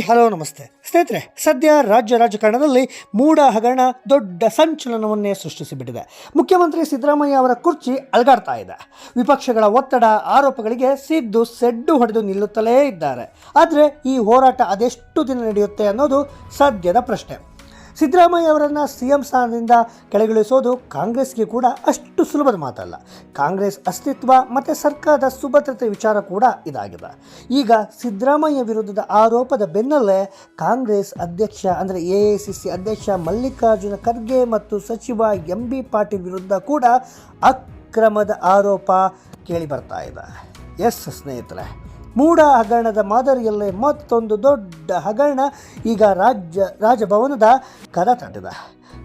Hi hello, ನಮಸ್ತೆ. ಸ್ನೇಹಿತರೆ, ಸದ್ಯ ರಾಜ್ಯ ರಾಜಕಾರಣದಲ್ಲಿ ಮೂಡ ಹಗರಣ ದೊಡ್ಡ ಸಂಚಲನವನ್ನೇ ಸೃಷ್ಟಿಸಿಬಿಟ್ಟಿದೆ. ಮುಖ್ಯಮಂತ್ರಿ ಸಿದ್ದರಾಮಯ್ಯ ಅವರ ಕುರ್ಚಿ ಅಲಗಾಡ್ತಾ ಇದೆ. ವಿಪಕ್ಷಗಳ ಒತ್ತಡ, ಆರೋಪಗಳಿಗೆ ಸಿದ್ದು ಸೆಡ್ಡು ಹೊಡೆದು ನಿಲ್ಲುತ್ತಲೇ ಇದ್ದಾರೆ. ಆದರೆ ಈ ಹೋರಾಟ ಅದೆಷ್ಟು ದಿನ ನಡೆಯುತ್ತೆ ಅನ್ನೋದು ಸದ್ಯದ ಪ್ರಶ್ನೆ. ಸಿದ್ದರಾಮಯ್ಯ ಅವರನ್ನು ಸಿ ಎಂ ಸ್ಥಾನದಿಂದ ಕೆಳಗಿಳಿಸೋದು ಕಾಂಗ್ರೆಸ್ಗೆ ಕೂಡ ಅಷ್ಟು ಸುಲಭದ ಮಾತಲ್ಲ. ಕಾಂಗ್ರೆಸ್ ಅಸ್ತಿತ್ವ ಮತ್ತು ಸರ್ಕಾರದ ಸುಭದ್ರತೆ ವಿಚಾರ ಕೂಡ ಇದಾಗಿದೆ. ಈಗ ಸಿದ್ದರಾಮಯ್ಯ ವಿರುದ್ಧದ ಆರೋಪದ ಬೆನ್ನಲ್ಲೇ ಕಾಂಗ್ರೆಸ್ ಅಧ್ಯಕ್ಷ ಅಂದರೆ ಎ ಐ ಸಿ ಸಿ ಅಧ್ಯಕ್ಷ ಮಲ್ಲಿಕಾರ್ಜುನ ಖರ್ಗೆ ಮತ್ತು ಸಚಿವ ಎಂ ಬಿ ಪಾಟೀಲ್ ವಿರುದ್ಧ ಕೂಡ ಅಕ್ರಮದ ಆರೋಪ ಕೇಳಿ ಬರ್ತಾ ಇದೆ. ಎಸ್ ಸ್ನೇಹಿತರೆ ಮೂಡ ಹಗರಣದ ಮಾದರಿಯಲ್ಲೇ ಮತ್ತೊಂದು ದೊಡ್ಡ ಹಗರಣ ಈಗ ರಾಜ್ಯ ರಾಜಭವನದ ಕದ ತಟ್ಟಿದೆ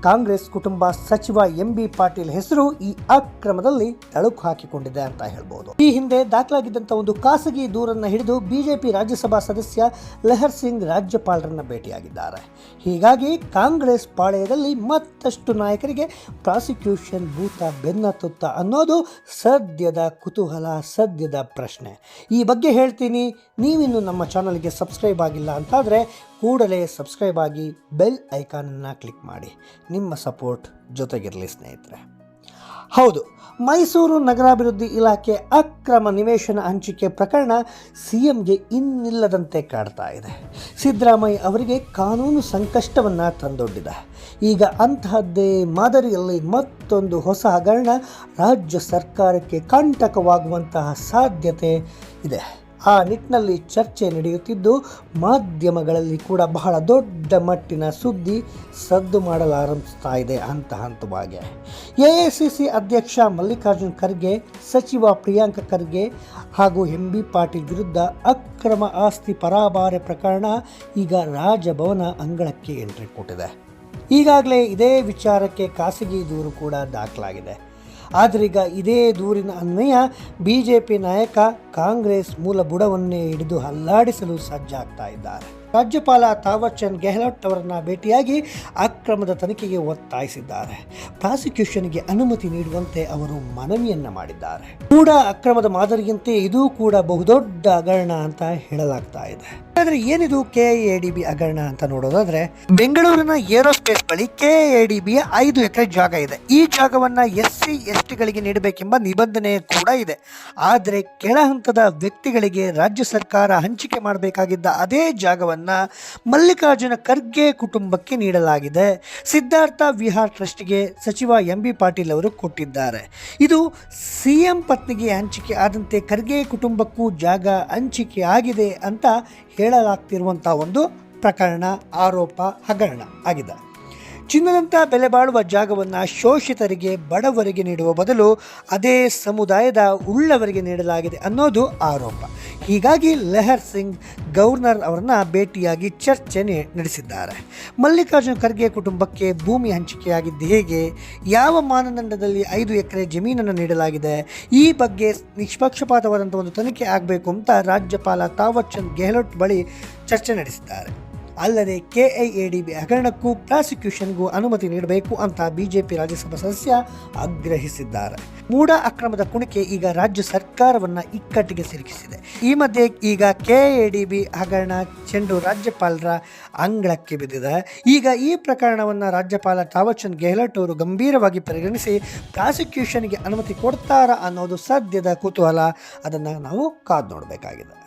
ಕಾಂಗ್ರೆಸ್ ಕುಟುಂಬ ಸಚಿವ ಎಂ ಬಿ ಪಾಟೀಲ್ ಹೆಸರು ಈ ಅಕ್ರಮದಲ್ಲಿ ತಳುಕು ಹಾಕಿಕೊಂಡಿದೆ ಅಂತ ಹೇಳ್ಬೋದು. ಈ ಹಿಂದೆ ದಾಖಲಾಗಿದ್ದಂಥ ಒಂದು ಖಾಸಗಿ ದೂರನ್ನು ಹಿಡಿದು ಬಿಜೆಪಿ ರಾಜ್ಯಸಭಾ ಸದಸ್ಯ ಲೆಹರ್ ಸಿಂಗ್ ರಾಜ್ಯಪಾಲರನ್ನ ಭೇಟಿಯಾಗಿದ್ದಾರೆ. ಹೀಗಾಗಿ ಕಾಂಗ್ರೆಸ್ ಪಾಳೆಯದಲ್ಲಿ ಮತ್ತಷ್ಟು ನಾಯಕರಿಗೆ ಪ್ರಾಸಿಕ್ಯೂಷನ್ ಭೂತ ಬೆನ್ನತ್ತುತ್ತ ಅನ್ನೋದು ಸದ್ಯದ ಕುತೂಹಲ, ಸದ್ಯದ ಪ್ರಶ್ನೆ. ಈ ಬಗ್ಗೆ ಹೇಳ್ತೀನಿ. ನೀವಿನ್ನು ನಮ್ಮ ಚಾನಲ್ಗೆ ಸಬ್ಸ್ಕ್ರೈಬ್ ಆಗಿಲ್ಲ ಅಂತಾದರೆ ಕೂಡಲೇ ಸಬ್ಸ್ಕ್ರೈಬ್ ಆಗಿ ಬೆಲ್ ಐಕಾನನ್ನು ಕ್ಲಿಕ್ ಮಾಡಿ. ನಿಮ್ಮ ಸಪೋರ್ಟ್ ಜೊತೆಗಿರಲಿ ಸ್ನೇಹಿತರೆ. ಹೌದು, ಮೈಸೂರು ನಗರಾಭಿವೃದ್ಧಿ ಇಲಾಖೆ ಅಕ್ರಮ ನಿವೇಶನ ಹಂಚಿಕೆ ಪ್ರಕರಣ ಸಿ ಎಂಗೆ ಇನ್ನಿಲ್ಲದಂತೆ ಕಾಡ್ತಾ ಇದೆ. ಸಿದ್ದರಾಮಯ್ಯ ಅವರಿಗೆ ಕಾನೂನು ಸಂಕಷ್ಟವನ್ನು ತಂದೊಡ್ಡಿದೆ. ಈಗ ಅಂತಹದ್ದೇ ಮಾದರಿಯಲ್ಲಿ ಮತ್ತೊಂದು ಹೊಸ ಹಗರಣ ರಾಜ್ಯ ಸರ್ಕಾರಕ್ಕೆ ಕಂಟಕವಾಗುವಂತಹ ಸಾಧ್ಯತೆ ಇದೆ. ಆ ನಿಟ್ಟಿನಲ್ಲಿ ಚರ್ಚೆ ನಡೆಯುತ್ತಿದ್ದು, ಮಾಧ್ಯಮಗಳಲ್ಲಿ ಕೂಡ ಬಹಳ ದೊಡ್ಡ ಮಟ್ಟಿನ ಸುದ್ದಿ ಸದ್ದು ಮಾಡಲಾರಂಭಿಸ್ತಾ ಇದೆ ಹಂತ ಹಂತವಾಗಿ. ಎ ಅಧ್ಯಕ್ಷ ಮಲ್ಲಿಕಾರ್ಜುನ್ ಖರ್ಗೆ, ಸಚಿವ ಪ್ರಿಯಾಂಕ ಖರ್ಗೆ ಹಾಗೂ ಎಂ ಬಿ ಪಾಟೀಲ್ ವಿರುದ್ಧ ಅಕ್ರಮ ಆಸ್ತಿ ಪರಾಭಾರೆ ಪ್ರಕರಣ ಈಗ ರಾಜಭವನ ಅಂಗಳಕ್ಕೆ ಎಂಟ್ರಿ ಕೊಟ್ಟಿದೆ. ಈಗಾಗಲೇ ಇದೇ ವಿಚಾರಕ್ಕೆ ಖಾಸಗಿ ದೂರು ಕೂಡ ದಾಖಲಾಗಿದೆ. ಆದ್ರೀಗ ಇದೇ ದೂರಿನ ಅನ್ವಯ ಬಿ ಜೆ ಪಿ ನಾಯಕ ಕಾಂಗ್ರೆಸ್ ಮೂಲ ಬುಡವನ್ನೇ ಹಿಡಿದು ಹಲ್ಲಾಡಿಸಲು ಸಜ್ಜಾಗ್ತಾ ಇದ್ದಾರೆ. ರಾಜ್ಯಪಾಲ ತಾವರ್ ಚಂದ್ ಗೆಹ್ಲೋಟ್ ಅವರನ್ನು ಭೇಟಿಯಾಗಿ ಅಕ್ರಮದ ತನಿಖೆಗೆ ಒತ್ತಾಯಿಸಿದ್ದಾರೆ. ಪ್ರಾಸಿಕ್ಯೂಷನ್ಗೆ ಅನುಮತಿ ನೀಡುವಂತೆ ಅವರು ಮನವಿಯನ್ನ ಮಾಡಿದ್ದಾರೆ. ಕೂಡ ಅಕ್ರಮದ ಮಾದರಿಯಂತೆ ಇದು ಕೂಡ ಬಹುದೊಡ್ಡ ಹಗರಣ ಅಂತ ಹೇಳಲಾಗ್ತಾ ಇದೆ. ಆದರೆ ಏನಿದು ಕೆ ಎ ಡಿ ಬಿ ಹಗರಣ ಅಂತ ನೋಡೋದಾದ್ರೆ, ಬೆಂಗಳೂರಿನ ಏರೋಸ್ಪೇಸ್ ಬಳಿ ಕೆ ಎ ಡಿ ಬಿಯ ಐದು ಎಕರೆ ಜಾಗ ಇದೆ. ಈ ಜಾಗವನ್ನ ಎಸ್ ಸಿ ಎಸ್ ಟಿಗಳಿಗೆ ನೀಡಬೇಕೆಂಬ ನಿಬಂಧನೆ ಕೂಡ ಇದೆ. ಆದರೆ ಕೆಳ ಹಂತದ ವ್ಯಕ್ತಿಗಳಿಗೆ ರಾಜ್ಯ ಸರ್ಕಾರ ಹಂಚಿಕೆ ಮಾಡಬೇಕಾಗಿದ್ದ ಅದೇ ಜಾಗವನ್ನು ಮಲ್ಲಿಕಾರ್ಜುನ ಖರ್ಗೆ ಕುಟುಂಬಕ್ಕೆ ನೀಡಲಾಗಿದೆ. ಸಿದ್ಧಾರ್ಥ ವಿಹಾರ್ ಟ್ರಸ್ಟ್ಗೆ ಸಚಿವ ಎಂ ಬಿ ಪಾಟೀಲ್ ಅವರು ಕೊಟ್ಟಿದ್ದಾರೆ. ಇದು ಸಿಎಂ ಪತ್ನಿಗೆ ಹಂಚಿಕೆ ಆದಂತೆ ಖರ್ಗೆ ಕುಟುಂಬಕ್ಕೂ ಜಾಗ ಹಂಚಿಕೆ ಆಗಿದೆ ಅಂತ ಹೇಳಲಾಗ್ತಿರುವಂಥ ಒಂದು ಪ್ರಕರಣ, ಆರೋಪ, ಹಗರಣ ಆಗಿದೆ. ಚಿನ್ನದಂಥ ಬೆಲೆ ಬಾಳುವ ಜಾಗವನ್ನು ಶೋಷಿತರಿಗೆ ಬಡವರಿಗೆ ನೀಡುವ ಬದಲು ಅದೇ ಸಮುದಾಯದ ಉಳ್ಳವರಿಗೆ ನೀಡಲಾಗಿದೆ ಅನ್ನೋದು ಆರೋಪ. ಹೀಗಾಗಿ ಲೆಹರ್ ಸಿಂಗ್ ಗವರ್ನರ್ ಅವರನ್ನ ಭೇಟಿಯಾಗಿ ಚರ್ಚೆ ನಡೆಸಿದ್ದಾರೆ. ಮಲ್ಲಿಕಾರ್ಜುನ ಖರ್ಗೆ ಕುಟುಂಬಕ್ಕೆ ಭೂಮಿ ಹಂಚಿಕೆಯಾಗಿದ್ದು ಹೇಗೆ? ಯಾವ ಮಾನದಂಡದಲ್ಲಿ ಐದು ಎಕರೆ ಜಮೀನನ್ನು ನೀಡಲಾಗಿದೆ? ಈ ಬಗ್ಗೆ ನಿಷ್ಪಕ್ಷಪಾತವಾದಂಥ ಒಂದು ತನಿಖೆ ಆಗಬೇಕು ಅಂತ ರಾಜ್ಯಪಾಲ ತಾವರ್ ಚಂದ್ ಗೆಹ್ಲೋಟ್ ಬಳಿ ಚರ್ಚೆ ನಡೆಸಿದ್ದಾರೆ. ಅಲ್ಲದೆ ಕೆಐಎಡಿಬಿ ಹಗರಣಕ್ಕೂ ಪ್ರಾಸಿಕ್ಯೂಷನ್ಗೂ ಅನುಮತಿ ನೀಡಬೇಕು ಅಂತ ಬಿಜೆಪಿ ರಾಜ್ಯಸಭಾ ಸದಸ್ಯ ಆಗ್ರಹಿಸಿದ್ದಾರೆ. ಮೂಡ ಅಕ್ರಮದ ಕುಣಿಕೆ ಈಗ ರಾಜ್ಯ ಸರ್ಕಾರವನ್ನ ಇಕ್ಕಟ್ಟಿಗೆ ಸಿಲುಕಿಸಿದೆ. ಈ ಮಧ್ಯೆ ಈಗ ಕೆಎಡಿಬಿ ಹಗರಣ ಚೆಂಡು ರಾಜ್ಯಪಾಲರ ಅಂಗಳಕ್ಕೆ ಬಿದ್ದಿದೆ. ಈಗ ಈ ಪ್ರಕರಣವನ್ನು ರಾಜ್ಯಪಾಲ ತಾವರ್ಚಂದ್ ಗೆಹ್ಲೋಟ್ ಅವರು ಗಂಭೀರವಾಗಿ ಪರಿಗಣಿಸಿ ಪ್ರಾಸಿಕ್ಯೂಷನ್ಗೆ ಅನುಮತಿ ಕೊಡ್ತಾರಾ ಅನ್ನೋದು ಸದ್ಯದ ಕುತೂಹಲ. ಅದನ್ನು ನಾವು ಕಾದು ನೋಡಬೇಕಾಗಿದೆ.